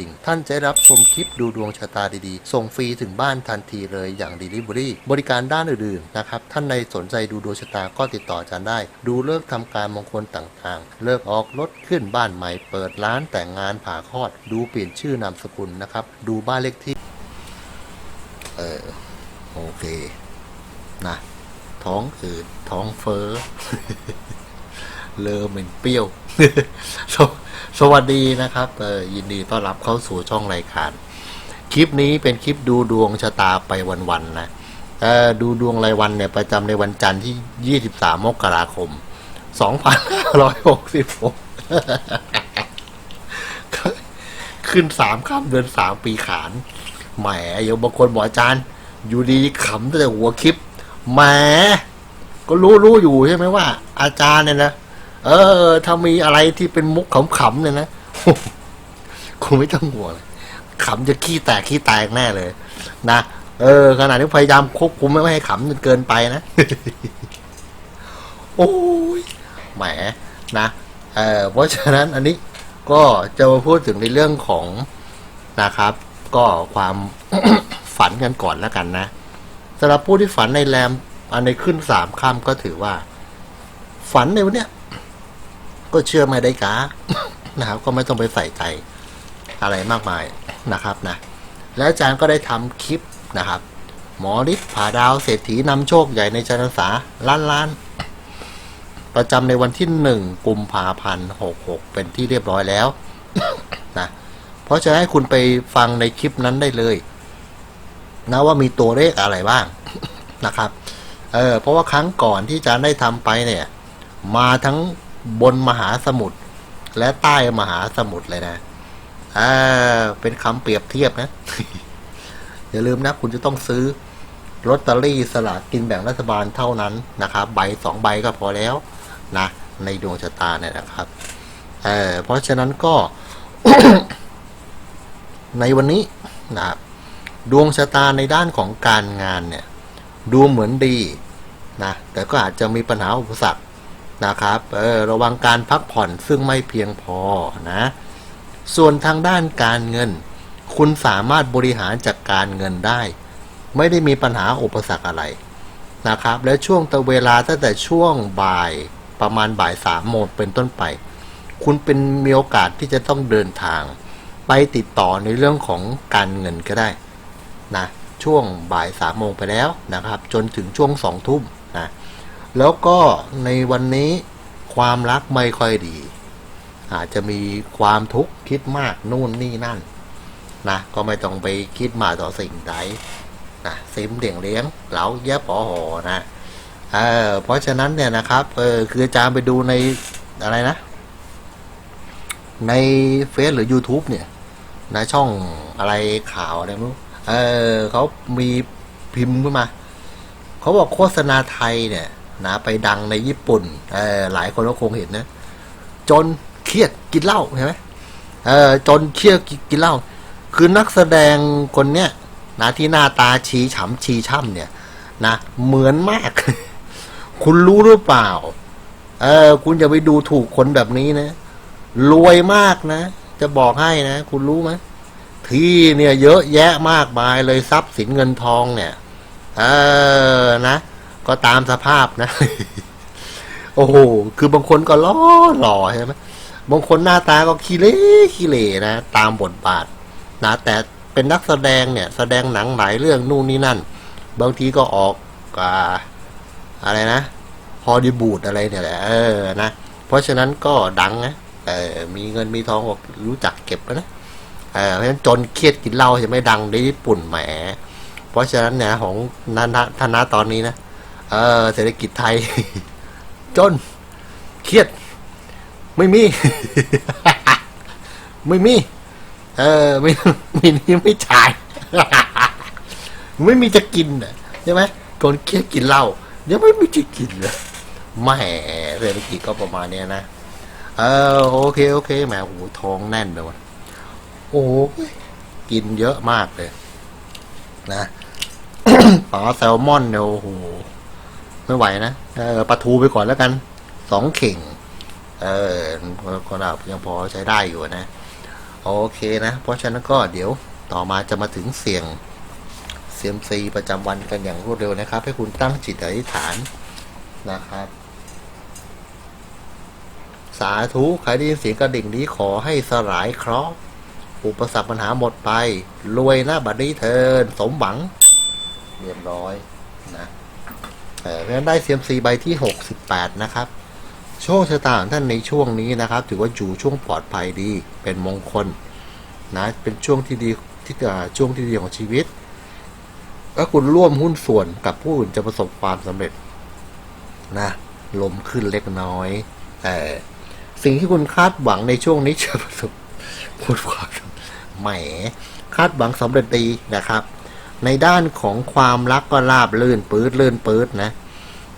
ดิ่ง ท่านจะได้รับชมคลิปดูดวงชะตาดีๆ ส่งฟรีถึงบ้านทันทีเลยอย่าง Delivery บริการด้านอื่นๆนะครับ ท่านในสนใจดูดวงชะตาก็ติดต่ออาจารย์ได้ ดูเลิกษ์ทำการมงคลต่างๆ เลิกออกรถขึ้นบ้านใหม่ เปิดร้านแต่งงานผ่าคลอด ดูเปลี่ยนชื่อนามสกุลนะครับ ดูบ้านเลขที่ เออโอเค นะ ท้องอืดท้องเฟ้อ เลอเหม็นเปรี้ยวสวสวัสดีนะครับเออยินดีต้อนรับเข้าสู่ช่องรายการ คลิปนี้เป็นคลิปดูดวงชะตาไปวันๆนะเออดูดวงรายวันเนี่ยประจำในวันจันทร์ที่ 23 มกราคม 2566 ขึ้นสามข้ามเดือนสามปีขานแหมโยมบางคนบอกอาจารย์ อยู่ดีขำตั้งแต่หัวคลิปแหมก็รู้รู้อยู่ใช่ไหมว่า อาจารย์เนี่ยนะ เออ ถ้ามีอะไรที่เป็นมุกขำๆเนี่ยนะคุณไม่ต้องห่วงเลยขำจะขี้แตกขี้แตกแน่เลย นะเออขนาดนี้พยายามควบคุมไม่ให้ขำจนเกินไปนะโอ้ยแหมนะเออเพราะฉะนั้นอันนี้ก็จะมาพูดถึงในเรื่องของนะครับ ก็ความฝันกันก่อนแล้วกันนะสำหรับผู้ที่ฝันในแรมอันในขึ้นสามค่ำก็ถือว่า ฝันในวันเนี้ย ก็เชื่อไม่ได้กานะครับ ก็ไม่ต้องไปใส่ใจอะไรมากมายนะครับนะและอาจารย์ก็ได้ทำคลิปนะครับ หมอฤทธิ์ผาดาวเศรษฐีนำโชคใหญ่ในชนษาล้านล้านประจำในวันที่หนึ่งกุมภาพันธ์หกหกเป็นที่เรียบร้อยแล้วนะเพราะจะให้คุณไปฟังในคลิปนั้นได้เลยนะว่ามีตัวเลขอะไรบ้างนะครับ เออเพราะว่าครั้งก่อนที่อาจารย์ได้ทำไปเนี่ย มาทั้ง บนมหาสมุทรและใต้มหาสมุทรเลยนะอ่าเป็นคำเปรียบเทียบนะ อย่าลืมนะ คุณจะต้องซื้อลอตเตอรี่สลากกินแบ่งรัฐบาลเท่านั้นนะครับใบสองใบก็พอแล้วนะ ในดวงชะตาเนี่ยนะครับเออเพราะฉะนั้นก็ ในวันนี้นะครับดวงชะตาในด้านของการงานเนี่ย ดูเหมือนดีนะแต่ก็อาจจะมีปัญหาอุปสรรค นะครับเออระวังการพักผ่อนซึ่งไม่เพียงพอนะส่วนทางด้านการเงิน คุณสามารถบริหารจัดการเงินได้ ไม่ได้มีปัญหาอุปสรรคอะไรนะครับ และช่วงตะเวลาตั้งแต่ช่วงบ่ายประมาณบ่ายสามโมงเป็นต้นไป คุณเป็นมีโอกาสที่จะต้องเดินทาง ไปติดต่อในเรื่องของการเงินก็ได้นะช่วงบ่ายสามโมงไปแล้วนะครับ จนถึงช่วงสองทุ่มนะ แล้วก็ในวันนี้ความรักไม่ค่อยดี อาจจะมีความทุกข์คิดมากนู่นนี่นั่นนะก็ไม่ต้องไปคิดมากต่อสิ่งใดนะซิมเดี่ยงเลี้ยงเหลาแย่ปอหอนะเออเพราะฉะนั้นเนี่ยนะครับเออคืออาจารย์ไปดูในอะไรนะ ในเฟซหรือ YouTube เนี่ยนะช่องอะไรข่าวอะไรไม่รู้เออเขามีพิมพ์ขึ้นมา เขาบอกโฆษณาไทยเนี่ย นะไปดังในญี่ปุ่นเออหลายคนก็คงเห็นนะ จนเครียดกินเหล้าเห็นไหมเออจนเครียดกินเหล้าคือนักแสดงคนเนี้ยนะที่หน้าตาชีฉ่ำชีช่ำเนี่ย นะเหมือนมาก คุณรู้หรือเปล่า เออ คุณจะไปดูถูกคนแบบนี้นะ รวยมากนะ จะบอกให้นะ คุณรู้ไหมที่เนี่ยเยอะแยะมากมายเลยทรัพย์สินเงินทองเนี่ย เออนะ ก็ตามสภาพนะ โอ้โห คือบางคนก็ล้อหล่อใช่ไหมบางคนหน้าตาก็ขี้เละขี้เละนะ ตามบทบาท นะ แต่เป็นนักแสดงเนี่ย แสดงหนังหลายเรื่องนู่นนี่นั่น บางทีก็ออกอ่าอะไรนะฮอลลีวูดอะไรเนี่ยแหละเออนะ เพราะฉะนั้นก็ดังนะเออมีเงินมีทองก็รู้จักเก็บนะเออเพราะฉะนั้นจนเครียดกินเหล้าจะไม่ดังในญี่ปุ่นแหม เพราะฉะนั้นเนี่ยของนานาธนาตอนนี้นะ เออเศรษฐกิจไทย จน เครียด ไม่มี ไม่มี เออ ไม่ไมีนี้ไม่จ่าย ไม่มีจะกินนะใช่ไหมคนเครียดกินเหล้ายังไม่มีจะกินเลยแหมเศรษฐกิจก็ประมาณเนี้ยนะเออโอเคโอเคแหมโอ้โหท้องแน่นเลยวะโอ้กินเยอะมากเลย นะปลาแซลมอนเนี่ยโอ้โห ไม่ไหวนะเออปลาทูไปก่อนแล้วกันสองเข่ง เออก็แบบยังพอใช้ได้อยู่นะโอเคนะ เพราะฉะนั้นก็เดี๋ยวต่อมาจะมาถึงเสียงเซียมซีประจำวันกันอย่างรวดเร็วนะครับ ให้คุณตั้งจิตอธิษฐานนะครับ สาธุใครได้ยินเสียงกระดิ่งนี้ขอให้สลายเคราะห์อุปสรรคปัญหาหมดไป รวยหน้าบัดนี้เทินสมหวัง เรียบร้อย เพราะฉะนั้นได้เซียมซีใบที่ 68 นะครับ โชคชะตาของท่านในช่วงนี้นะครับ ถือว่าอยู่ช่วงปลอดภัยดีเป็นมงคลนะเป็นช่วงที่ดีที่ช่วงที่ดีของชีวิตถ้าคุณร่วมหุ้นส่วนกับผู้อื่นจะประสบความสำเร็จนะลมขึ้นเล็กน้อย แต่สิ่งที่คุณคาดหวังในช่วงนี้จะประสบผลความแหมคาดหวังสำเร็จดีนะครับ ในด้านของความรักก็ราบลื่นปื๊ดลื่นปื๊ดนะ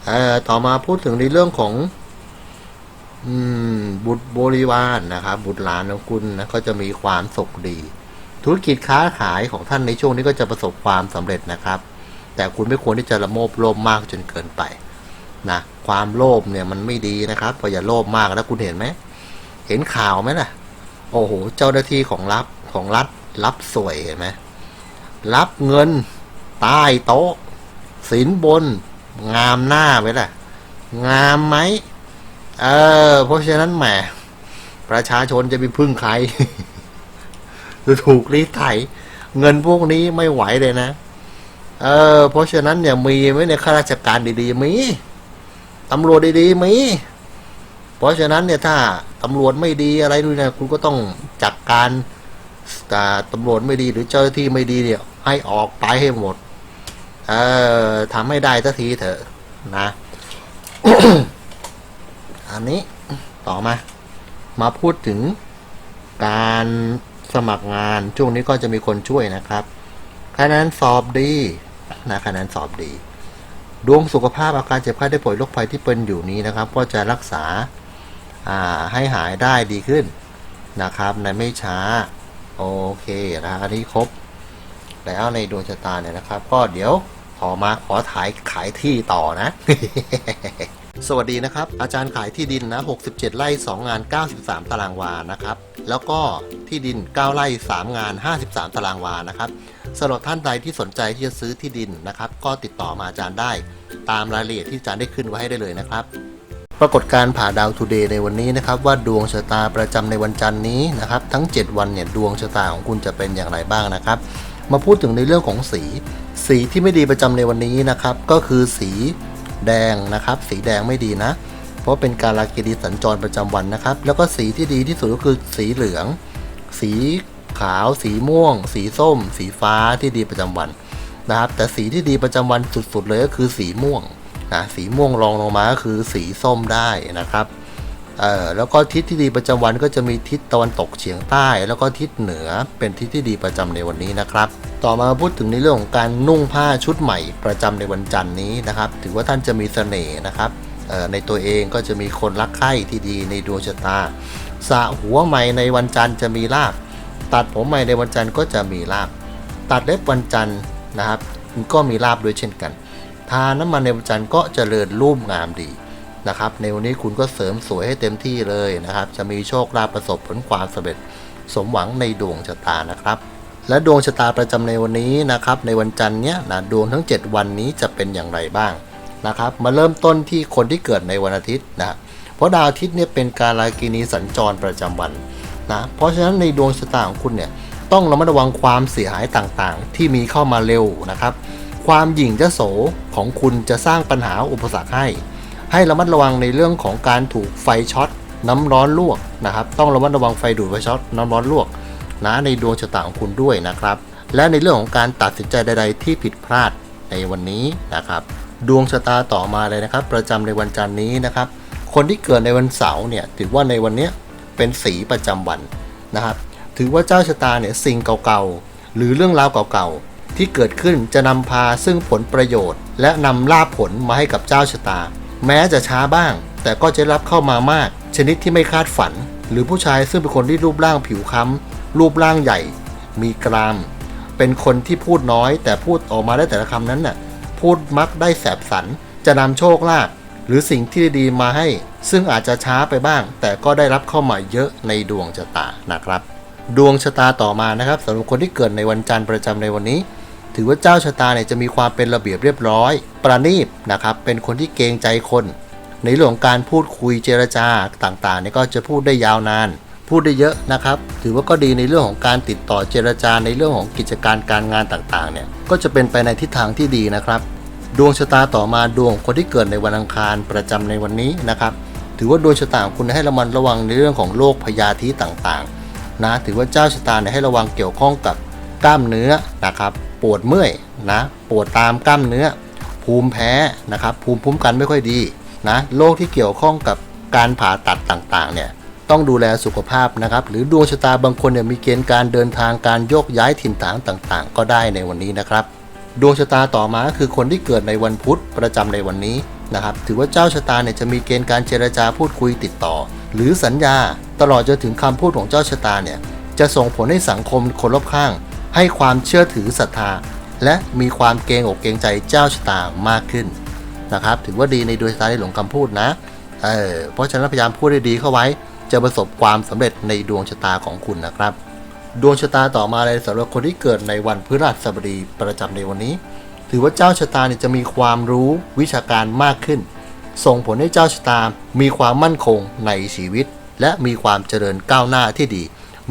เอ่อต่อมาพูดถึงในเรื่องของ อืม บุตรบริวารนะครับ บุตรหลานของคุณนะก็จะมีความสุขดี ธุรกิจค้าขายของท่านในช่วงนี้ก็จะประสบความสำเร็จนะครับ แต่คุณไม่ควรที่จะละโมบโลภมากจนเกินไปนะความโลภเนี่ยมันไม่ดีนะครับพออย่าโลภมากแล้วคุณเห็นไหมเห็นข่าวไหมล่ะ โอ้โห เจ้าหน้าที่ของรัฐของรัฐรับสวยเห็นไหม รับเงินใต้โต๊ะสินบน งามหน้าไหมล่ะ งามไหมเออ เพราะฉะนั้นแหมประชาชนจะไปพึ่งใครจะถูกรีดไถเงินพวกนี้ไม่ไหวเลยนะ เออ เพราะฉะนั้นเนี่ยมีไหมในยข้าราชการดีๆมีตำรวจดีๆมีเพราะฉะนั้นเนี่ยถ้าตำรวจไม่ดีอะไรด้วยนะคุณก็ต้องจัดการ อ่าตำรวจไม่ดีหรือเจ้าหน้าที่ไม่ดีเนี่ย ให้ออกไปให้หมด เออทำให้ได้สักทีเถอะนะ อันนี้ต่อมา มาพูดถึงการสมัครงานช่วงนี้ก็จะมีคนช่วยนะครับคะแนนสอบดีนะคะแนนสอบดี ดวงสุขภาพอาการเจ็บไข้ได้ป่วยโรคภัยที่เป็นอยู่นี้นะครับ ก็จะรักษาให้หายได้ดีขึ้นนะครับ ในไม่ช้า โอเคนะอันนี้ครบ แล้วในดวงชะตาเนี่ยนะครับ ก็เดี๋ยวขอมาขอถ่ายขายที่ต่อนะ สวัสดีนะครับ อาจารย์ขายที่ดินนะ 67 ไร่ 2 งาน 93 ตารางวานะครับ แล้วก็ที่ดิน 9 ไร่ 3 งาน 53 ตารางวานะครับสำหรับท่านใดที่สนใจที่จะซื้อที่ดินนะครับ ก็ติดต่อมาอาจารย์ได้ ตามรายละเอียดที่อาจารย์ได้ขึ้นไว้ให้ได้เลยนะครับ ปรากฏการผ่าดาวทูเดย์ในวันนี้นะครับว่าดวงชะตาประจำในวันจันทร์นี้นะครับทั้ง 7 วันเนี่ยดวงชะตาของคุณจะเป็นอย่างไรบ้างนะครับ มาพูดถึงในเรื่องของสี สีที่ไม่ดีประจำในวันนี้นะครับก็คือสีแดงนะครับ สีแดงไม่ดีนะ เพราะเป็นการลากิรีสัญจรประจำวันนะครับ แล้วก็สีที่ดีที่สุดก็คือสีเหลือง สีขาว สีม่วง สีส้ม สีฟ้าที่ดีประจำวันนะครับแต่สีที่ดีประจำวันสุดๆเลยก็คือสีม่วง นะสีม่วงรองลงมาก็คือสีส้มได้นะครับเอ่อแล้วก็ทิศที่ดีประจำวันก็จะมีทิศตะวันตกเฉียงใต้ แล้วก็ทิศเหนือเป็นทิศที่ดีประจำในวันนี้นะครับ ต่อมาพูดถึงในเรื่องของการนุ่งผ้าชุดใหม่ประจำในวันจันทร์นี้นะครับ ถือว่าท่านจะมีเสน่ห์นะครับเอ่อในตัวเองก็จะมีคนรักใคร่ที่ดีในดวงชะตาสระหัวใหม่ในวันจันทร์จะมีลาบตัดผมใหม่ในวันจันทร์ก็จะมีลาบตัดเล็บวันจันทร์นะครับ ก็มีลาบด้วยเช่นกัน ทาน้ำมันในวันจันทร์ก็เจริญรูปงามดีนะครับ ในวันนี้คุณก็เสริมสวยให้เต็มที่เลยนะครับ จะมีโชคลาภประสบผลความสำเร็จ สมหวังในดวงชะตานะครับ และดวงชะตาประจำในวันนี้นะครับ ในวันจันทร์เนี้ยนะดวงทั้ง 7 วันนี้จะเป็นอย่างไรบ้างนะครับ มาเริ่มต้นที่คนที่เกิดในวันอาทิตย์นะเพราะดาวอาทิตย์เนี่ยเป็นการลากินีสัญจรประจำวันนะเพราะฉะนั้นในดวงชะตาของคุณเนี่ยต้องระมัดระวังความเสียหายต่างๆ ที่มีเข้ามาเร็วนะครับ ความหยิ่งเจ้าโสของคุณจะสร้างปัญหาอุปสรรคให้ ให้ระมัดระวังในเรื่องของการถูกไฟช็อตน้ำร้อนลวกนะครับ ต้องระมัดระวังไฟดูดไฟช็อตน้ำร้อนลวกนะในดวงชะตาของคุณด้วยนะครับ และในเรื่องของการตัดสินใจใด ๆ ที่ผิดพลาดในวันนี้นะครับ ดวงชะตาต่อมาเลยนะครับ ประจำในวันจันทร์นี้นะครับ คนที่เกิดในวันเสาร์เนี่ยถือว่าในวันนี้เป็นสีประจำวันนะครับ ถือว่าเจ้าชะตาเนี่ยสิ่งเก่าๆหรือเรื่องราวเก่าๆ ที่เกิดขึ้นจะนำพาซึ่งผลประโยชน์ และนำลาภผลมาให้กับเจ้าชะตา แม้จะช้าบ้าง แต่ก็จะรับเข้ามามาก ชนิดที่ไม่คาดฝัน หรือผู้ชายซึ่งเป็นคนที่รูปร่างผิวค้ำรูปร่างใหญ่ มีกราม เป็นคนที่พูดน้อย แต่พูดออกมาได้แต่ละคำนั้นน่ะพูดมักได้แสบสัน จะนำโชคลาภหรือสิ่งที่ดีมาให้ ซึ่งอาจจะช้าไปบ้าง แต่ก็ได้รับเข้ามาเยอะในดวงชะตานะครับ ดวงชะตาต่อมานะครับสำหรับคนที่เกิดในวันจันทร์ประจำในวันนี้ ถือว่าเจ้าชะตาเนี่ยจะมีความเป็นระเบียบเรียบร้อย ประณีตนะครับ เป็นคนที่เกรงใจคน ในเรื่องของการพูดคุยเจรจาต่างๆเนี่ยก็จะพูดได้ยาวนาน พูดได้เยอะนะครับ ถือว่าก็ดีในเรื่องของการติดต่อเจรจาในเรื่องของกิจการการงานต่างๆ เนี่ยก็จะเป็นไปในทิศทางที่ดีนะครับ ดวงชะตาต่อมาดวงคนที่เกิดในวันอังคารประจำในวันนี้นะครับ ถือว่าดวงชะตาของคุณให้ระมัดระวังในเรื่องของโรคพยาธิต่างๆ นะ ถือว่าเจ้าชะตาเนี่ยให้ระวังเกี่ยวข้องกับกล้ามเนื้อนะครับ ปวดเมื่อยนะปวดตามกล้ามเนื้อ ภูมิแพ้นะครับภูมิคุ้มกันไม่ค่อยดีนะโรคที่เกี่ยวข้องกับการผ่าตัดต่างๆเนี่ยต้องดูแลสุขภาพนะครับ หรือดวงชะตาบางคนเนี่ยมีเกณฑ์การเดินทางการโยกย้ายถิ่นฐานต่างๆ ก็ได้ในวันนี้นะครับ ดวงชะตาต่อมาคือคนที่เกิดในวันพุธประจำในวันนี้นะครับ ถือว่าเจ้าชะตาเนี่ยจะมีเกณฑ์การเจรจาพูดคุยติดต่อ หรือสัญญา ตลอดจนถึงคำพูดของเจ้าชะตาเนี่ยจะส่งผลให้สังคมคนรอบข้าง ให้ความเชื่อถือศรัทธา และมีความเกรงอกเกรงใจเจ้าชะตามากขึ้นนะครับ ถือว่าดีในดวงชะตาในหลงคำพูดนะเออเพราะฉะนั้นพยายามพูดได้ดีเข้าไว้ จะประสบความสำเร็จในดวงชะตาของคุณนะครับ ดวงชะตาต่อมาเลยสำหรับคนที่เกิดในวันพฤหัสบดีประจำในวันนี้ ถือว่าเจ้าชะตาเนี่ยจะมีความรู้วิชาการมากขึ้น ส่งผลให้เจ้าชะตา มีความมั่นคงในชีวิต และมีความเจริญก้าวหน้าที่ดี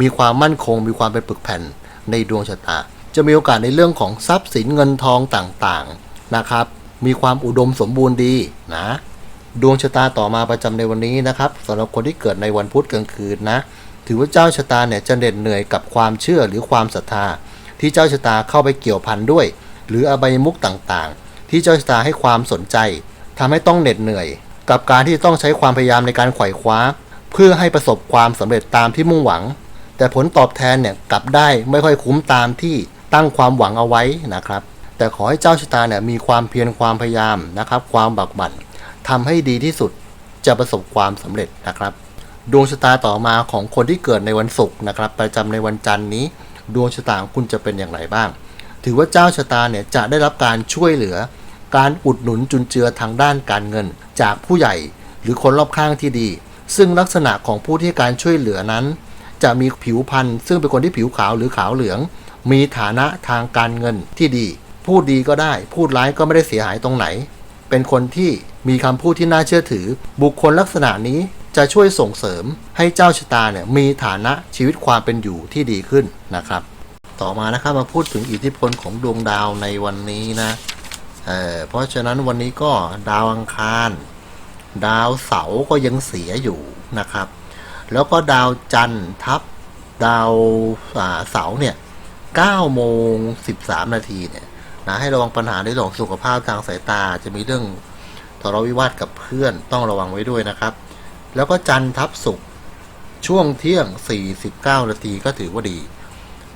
มีความมั่นคง มีความเป็นปึกแผ่น ในดวงชะตา จะมีโอกาสในเรื่องของทรัพย์สินเงินทองต่างๆนะครับ มีความอุดมสมบูรณ์ดีนะดวงชะตาต่อมาประจำในวันนี้นะครับสำหรับคนที่เกิดในวันพุธกลางคืนนะถือว่าเจ้าชะตาเนี่ยจะเหน็ดเหนื่อยกับความเชื่อหรือความศรัทธา ที่เจ้าชะตาเข้าไปเกี่ยวพันด้วย หรืออบายมุกต่างๆ ที่เจ้าชะตาให้ความสนใจทำให้ต้องเหน็ดเหนื่อย กับการที่ต้องใช้ความพยายามในการไขว่คว้า เพื่อให้ประสบความสำเร็จตามที่มุ่งหวัง แต่ผลตอบแทนเนี่ยกลับได้ไม่ค่อยคุ้มตามที่ตั้งความหวังเอาไว้นะครับ แต่ขอให้เจ้าชะตาเนี่ยมีความเพียรความพยายามนะครับ ความบักบั่นทำให้ดีที่สุดจะประสบความสำเร็จนะครับ ดวงชะตาต่อมาของคนที่เกิดในวันศุกร์นะครับ ประจำในวันจันทร์นี้ ดวงชะตาของคุณจะเป็นอย่างไรบ้าง ถือว่าเจ้าชะตาเนี่ยจะได้รับการช่วยเหลือ การอุดหนุนจุนเจือทางด้านการเงิน จากผู้ใหญ่หรือคนรอบข้างที่ดี ซึ่งลักษณะของผู้ที่การช่วยเหลือนั้น จะมีผิวพรรณซึ่งเป็นคนที่ผิวขาวหรือขาวเหลือง มีฐานะทางการเงินที่ดี พูดดีก็ได้ พูดร้ายก็ไม่ได้เสียหายตรงไหน เป็นคนที่มีคำพูดที่น่าเชื่อถือ บุคคลลักษณะนี้จะช่วยส่งเสริมให้เจ้าชะตาเนี่ยมีฐานะชีวิตความเป็นอยู่ที่ดีขึ้นนะครับ ต่อมานะครับมาพูดถึงอิทธิพลของดวงดาวในวันนี้นะเเพราะฉะนั้นวันนี้ก็ดาวอังคาร ดาวเสาร์ก็ยังเสียอยู่นะครับ แล้วก็ดาวจันทร์ทับดาวเสาเนี่ย9โมง 13 นาทีเนี่ยนะให้ระวังปัญหาในเรื่องสุขภาพทางสายตาจะมีเรื่องทะเลาะวิวาทกับเพื่อนต้องระวังไว้ด้วยนะครับ แล้วก็จันทร์ทับศุกร์ช่วงเที่ยง 49 นาทีก็ถือว่าดี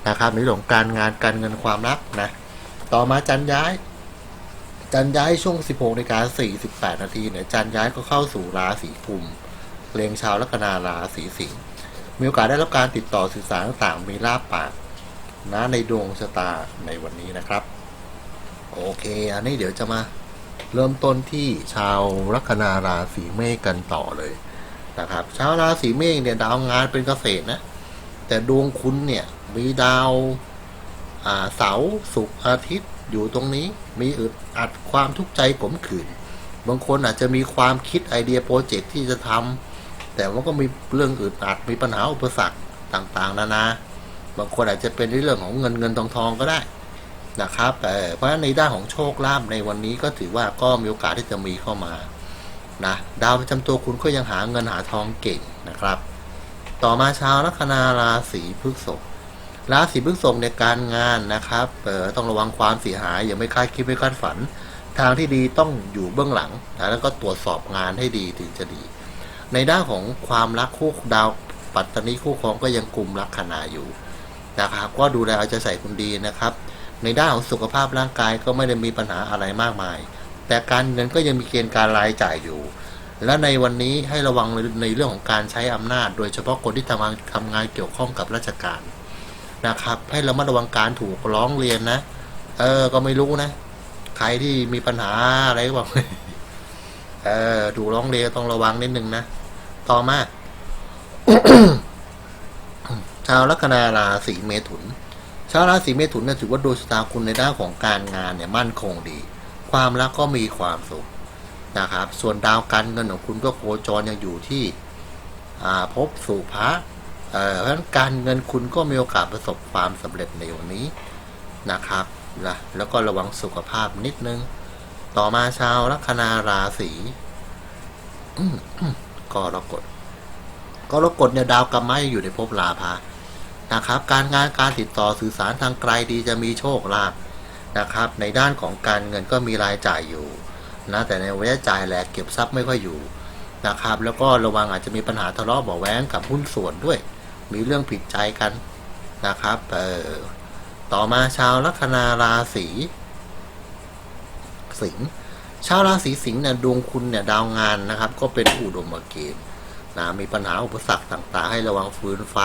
นะครับในเรื่องการงานการเงินความรักนะต่อมาจันทร์ย้าย จันทร์ย้ายช่วง 16นาฬิกา48 นาทีเนี่ยจันทร์ย้ายก็เข้าสู่ราศีกุม เลงชาวลัคนาราศีสิงห์มีโอกาสได้รับการติดต่อสื่อสารต่างๆมีลาบปากนะในดวงชะตาในวันนี้นะครับ โอเค อันนี้เดี๋ยวจะมาเริ่มต้นที่ชาวลัคนาราศีเมษกันต่อเลยนะครับ ชาวราศีเมษเนี่ยดาวงานเป็นเกษตรนะ แต่ดวงคุณเนี่ยมีดาวเสาร์ศุกร์อาทิตย์อยู่ตรงนี้มีอึดอัดความทุกข์ใจขมขื่นบางคนอาจจะมีความคิดไอเดียโปรเจกต์ที่จะทำ แต่ว่าก็มีเรื่องอึดอัดมีปัญหาอุปสรรคต่างๆ นานา บางคนอาจจะเป็นเรื่องของเงินเงินทองทองก็ได้นะครับเพราะฉะนั้นในด้านของโชคลาภในวันนี้ก็ถือว่าก็มีโอกาสที่จะมีเข้ามานะดาวประจำตัวคุณก็ยังหาเงินหาทองเก่งนะครับ ต่อมาชาวลัคนาราศีพฤษภราศีพฤษภในการงานนะครับเออต้องระวังความเสียหายอย่าไม่คาดคิดไม่คาดฝัน ทางที่ดีต้องอยู่เบื้องหลังนะแล้วก็ตรวจสอบงานให้ดีถึงจะดี ในด้านของความรักคู่ดาวปัตตานีคู่ครองก็ยังกลุ่มลัคนาอยู่นะครับก็ดูแลเอาใจใส่คุณดีนะครับ ในด้านของสุขภาพร่างกายก็ไม่ได้มีปัญหาอะไรมากมาย แต่การเงินก็ยังมีเกณฑ์การรายจ่ายอยู่ และในวันนี้ให้ระวังในเรื่องของการใช้อำนาจ โดยเฉพาะคนที่ทำงานทำงานเกี่ยวข้องกับราชการนะครับ ให้ระมัดระวังการถูกร้องเรียนนะ เออ ก็ไม่รู้นะ ใครที่มีปัญหาอะไรก็บอกเออถูกร้องเรียนต้องระวังนิดนึงนะ ต่อมา ชาวลัคนาราศีเมถุน ชาวราศีเมถุนเนี่ยถือว่าดวงชะตาคุณในด้านของการงานเนี่ยมั่นคงดี ความรักก็มีความสุขนะครับ ส่วนดาวการเงินของคุณก็โคจรยังอยู่ที่อ่าภพสู่พระเพราะฉะนั้นการเงินคุณก็มีโอกาสประสบความสำเร็จในวันนี้นะครับนะแล้วก็ระวังสุขภาพนิดนึง ต่อมาชาวลัคนาราศี กรกฎกรกฎเนี่ยดาวกรรมะอยู่ในภพลาภะนะครับ การงานการติดต่อสื่อสารทางไกลดีจะมีโชคลาภนะครับ ในด้านของการเงินก็มีรายจ่ายอยู่นะแต่ในระยะจ่ายแหลกเก็บทรัพย์ไม่ค่อยอยู่นะครับ แล้วก็ระวังอาจจะมีปัญหาทะเลาะเบาะแว้งกับหุ้นส่วนด้วย มีเรื่องผิดใจกันนะครับเออต่อมาชาวลัคนาราศีสิงห์ ชาวราศีสิงห์เนี่ยดวงคุณเนี่ยดาวงานนะครับ ก็เป็นอุดมเกณฑ์นะมีปัญหาอุปสรรคต่างๆ ให้ระวังฟืนไฟ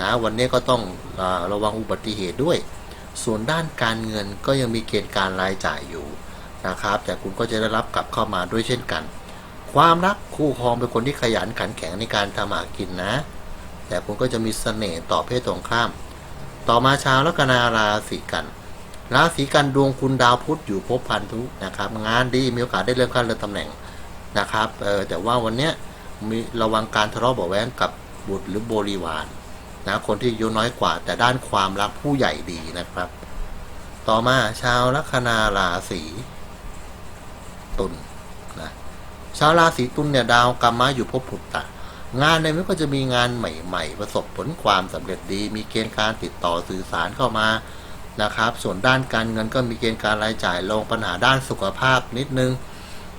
นะวันนี้ก็ต้องอาระวังอุบัติเหตุด้วย ส่วนด้านการเงินก็ยังมีเกณฑ์การรายจ่ายอยู่นะครับ แต่คุณก็จะได้รับกลับเข้ามาด้วยเช่นกัน ความรักคู่ครองเป็นคนที่ขยันขันแข็งในการทำหากินนะ แต่คุณก็จะมีเสน่ห์ต่อเพศตรงข้าม ต่อมาชาวลัคนาราศีกัน ราศีกันดวงคุณดาวพุธอยู่ภพพันธุนะครับ งานดีมีโอกาสได้เลื่อนขั้นเลื่อนตำแหน่งนะครับเออแต่ว่าวันเนี้ยมีระวังการทะเลาะเบาะแว้งกับบุตรหรือบริวารนะคนที่อายุน้อยกว่า แต่ด้านความรักผู้ใหญ่ดีนะครับ ต่อมาชาวลัคนาราศีตุลนะชาวราศีตุลเนี่ยดาวกรรมะอยู่ภพผุตตะ งานในมันก็จะมีงานใหม่ ๆ ประสบผลความสำเร็จดี มีเกณฑ์การติดต่อสื่อสารเข้ามา นะครับ ส่วนด้านการเงินก็มีเกณฑ์การรายจ่ายลงปัญหาด้านสุขภาพนิดนึง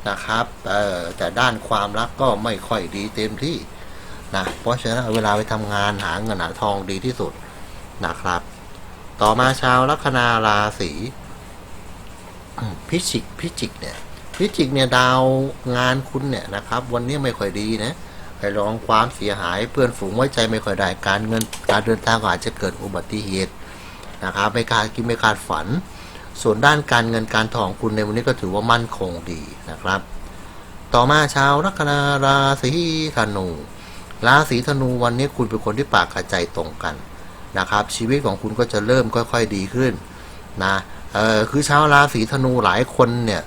นะครับเออแต่ด้านความรักก็ไม่ค่อยดีเต็มที่นะเพราะฉะนั้นเวลาไปทำงานหาเงินหาทองดีที่สุดนะครับ ต่อมาชาวลัคนาราศีพิจิกพิจิกเนี่ยพิจิกเนี่ยดาวงานคุณเนี่ยนะครับ วันนี้ไม่ค่อยดีนะไปลองความเสียหายเพื่อนฝูงไว้ใจไม่ค่อยได้การเงินการเดินทางอาจจะเกิดอุบัติเหตุ นะครับไม่คาดคิดไม่คาดฝัน ส่วนด้านการเงินการทองคุณในวันนี้ก็ถือว่ามั่นคงดีนะครับ ต่อมาชาวลัคนาราศีธนูราศีธนูวันนี้คุณเป็นคนที่ปากกระใจตรงกันนะครับ ชีวิตของคุณก็จะเริ่มค่อย ๆดีขึ้นนะเออคือชาวราศีธนูหลายคนเนี่ย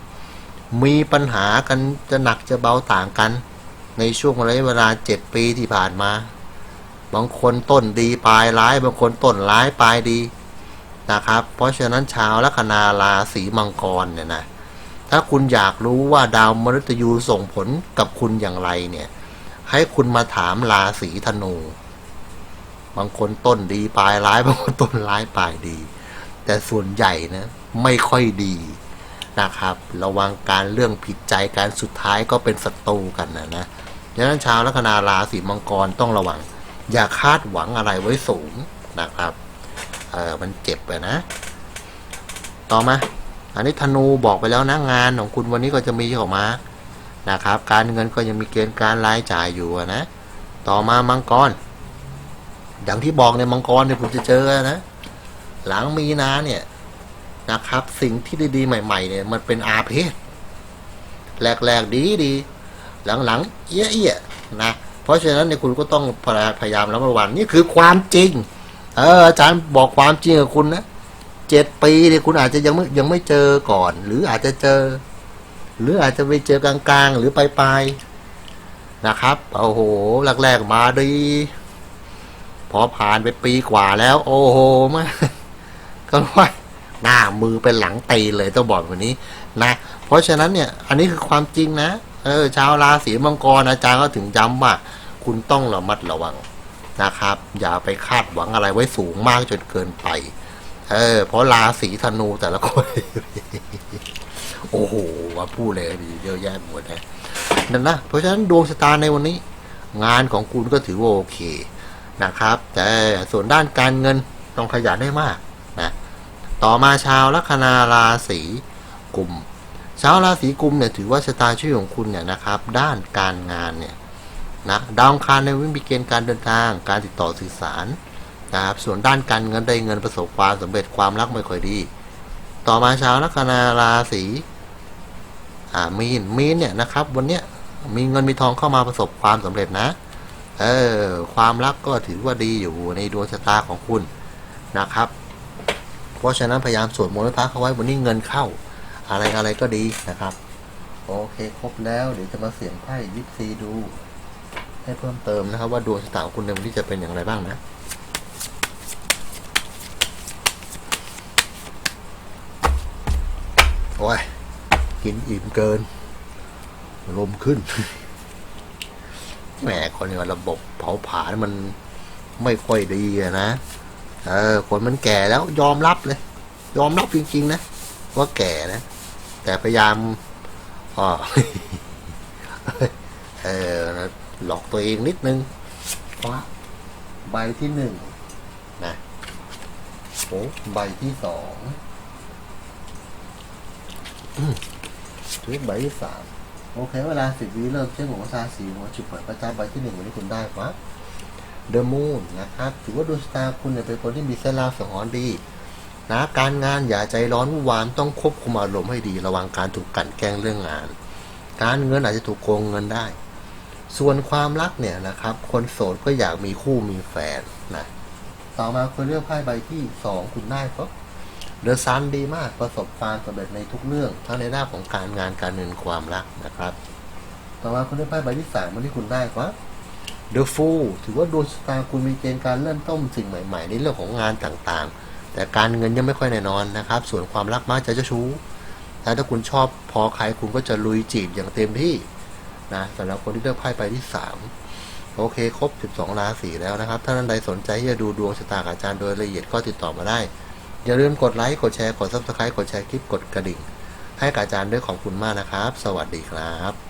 มีปัญหากันจะหนักจะเบาต่างกัน ในช่วงระยะเวลาเจ็ดปีที่ผ่านมา บางคนต้นดีปลายร้าย บางคนต้นร้ายปลายดี นะครับ เพราะฉะนั้นชาวลัคนาราศีมังกรเนี่ยนะถ้าคุณอยากรู้ว่าดาวมฤตยูส่งผลกับคุณอย่างไรเนี่ย ให้คุณมาถามราศีธนู บางคนต้นดีปลายร้ายบางคนต้นร้ายปลายดี แต่ส่วนใหญ่นะไม่ค่อยดีนะครับ ระวังการเรื่องผิดใจการสุดท้ายก็เป็นศัตรูกันนะนะดังนั้นชาวลัคนาราศีมังกรต้องระวัง อย่าคาดหวังอะไรไว้สูงนะครับ เออมันเจ็บไปนะ ต่อมา อันนี้ธนูบอกไปแล้วนะงานของคุณวันนี้ก็จะมีออกมานะครับ การเงินก็ยังมีเกณฑ์การรายจ่ายอยู่นะ ต่อมามังกร อย่างที่บอกในมังกรเนี่ยคุณจะเจอนะ หลังมีนาเนี่ยนะครับ สิ่งที่ดีๆใหม่ ๆ เนี่ย มันเป็นอาเพศแรกๆดีดีหลังๆเอี้ยเอี้ยๆนะ เพราะฉะนั้นเนี่ยคุณก็ต้องพยายามระมัดระวังนี่คือความจริง เอออาจารย์บอกความจริงกับคุณนะเจ็ดปีเนี่ยคุณอาจจะยังไม่ยังไม่เจอก่อน หรืออาจจะเจอ หรืออาจจะไปเจอกลางๆ หรือปลายๆนะครับโอ้โหแรกๆมาดีพอผ่านไปปีกว่าแล้ว โอ้โหมาก็ว่าหน้ามือเป็นหลังตีเลยต้องบอกแบบนี้นะ เพราะฉะนั้นเนี่ย อันนี้คือความจริงนะ เออ ชาวราศีมังกรอาจารย์ก็ถึงย้ำว่า คุณต้องระมัดระวัง นะครับ อย่าไปคาดหวังอะไรไว้สูงมากจนเกินไป เออ เพราะราศีธนูแต่ละคน โอ้โหว่าพูดเลยดีเยอะแยะหมดนะนั่นนะเพราะฉะนั้นดวงชะตาในวันนี้ งานของคุณก็ถือว่าโอเคนะครับ แต่ส่วนด้านการเงินต้องขยันได้มากนะต่อมาชาวลัคนาราศีกุมชาวราศีกุมเนี่ยถือว่าชะตาชีวิตของคุณเนี่ยนะครับ ด้านการงานเนี่ย นะดาวอังคารในวิ่งมีเกณฑ์การเดินทาง การติดต่อสื่อสารนะครับส่วนด้านการเงินได้เงินประสบความสำเร็จความรักไม่ค่อยดี ต่อมาชาวลัคนาราศีอ่ามีนมีนเนี่ยนะครับ วันเนี้ยมีเงินมีทองเข้ามาประสบความสำเร็จนะ เออความรักก็ถือว่าดีอยู่ในดวงชะตาของคุณนะครับ เพราะฉะนั้นพยายามสวดมนต์พระเขาไว้วันนี้เงินเข้า อะไรอะไรก็ดีนะครับ โอเค ครบแล้วเดี๋ยวจะมาเสี่ยงไพ่ยิปซีดู ให้เพิ่มเติมนะครับ ว่าดวงชะตาของคุณในวันนี้จะเป็นอย่างไรบ้างนะโอ้ยกินอิ่มเกินลมขึ้นแหมคนเนี่ยระบบเผาผลาญมันไม่ค่อยดีอะนะเออคนมันแก่แล้วยอมรับเลย ยอมรับจริงๆนะว่าแก่นะ แต่พยายามอ๋อเออนะ หลอกตัวเองนิดนึงเพราะใบที่หนึ่งนะโอ้ใบที่สองอืมถึงใบที่สามโอเค เวลาสิบวิเริ่มเช็คหัวซาสีหัวจุดเปิดประจำใบที่หนึ่งวันนี้คุณได้ครับเดอะมูนนะครับถือว่าดวงชะตาคุณเนี่ยเป็นคนที่มีเส้นลาสังหรณ์ดีนะการงานอย่าใจร้อนวุ่นวามต้องควบคุมอารมณ์ให้ดี ระวังการถูกกลั่นแกล้งเรื่องงาน การเงินอาจจะถูกโกงเงินได้ ส่วนความรักเนี่ยนะครับ คนโสดก็อยากมีคู่มีแฟนนะต่อมาคุณเลือกไพ่ใบที่สองคุณได้ครับเดอะซันดีมากประสบความสำเร็จในทุกเรื่องทั้งในด้านของการงานการเงินความรักนะครับ ต่อมาคุณเลือกไพ่ใบที่สามวันที่คุณได้ครับเดอะฟูลถือว่าดวงชะตาคุณมีเกณฑ์การเริ่มต้นสิ่งใหม่ๆในเรื่องของงานต่างๆ แต่การเงินยังไม่ค่อยแน่นอนนะครับ ส่วนความรักมักจะเจ้าชู้แต่ถ้าคุณชอบพอใครคุณก็จะลุยจีบอย่างเต็มที่ นะสำหรับคนที่เลือกไพ่ใบที่สามโอเค ครบ 12 ราศีแล้วนะครับ ถ้าท่านใดสนใจที่จะดูดวงชะตากับอาจารย์โดยละเอียดก็ติดต่อมาได้ อย่าลืมกดไลค์กดแชร์กด subscribe กดแชร์คลิปกดกระดิ่ง ให้กับอาจารย์ด้วยขอบคุณมากนะครับ สวัสดีครับ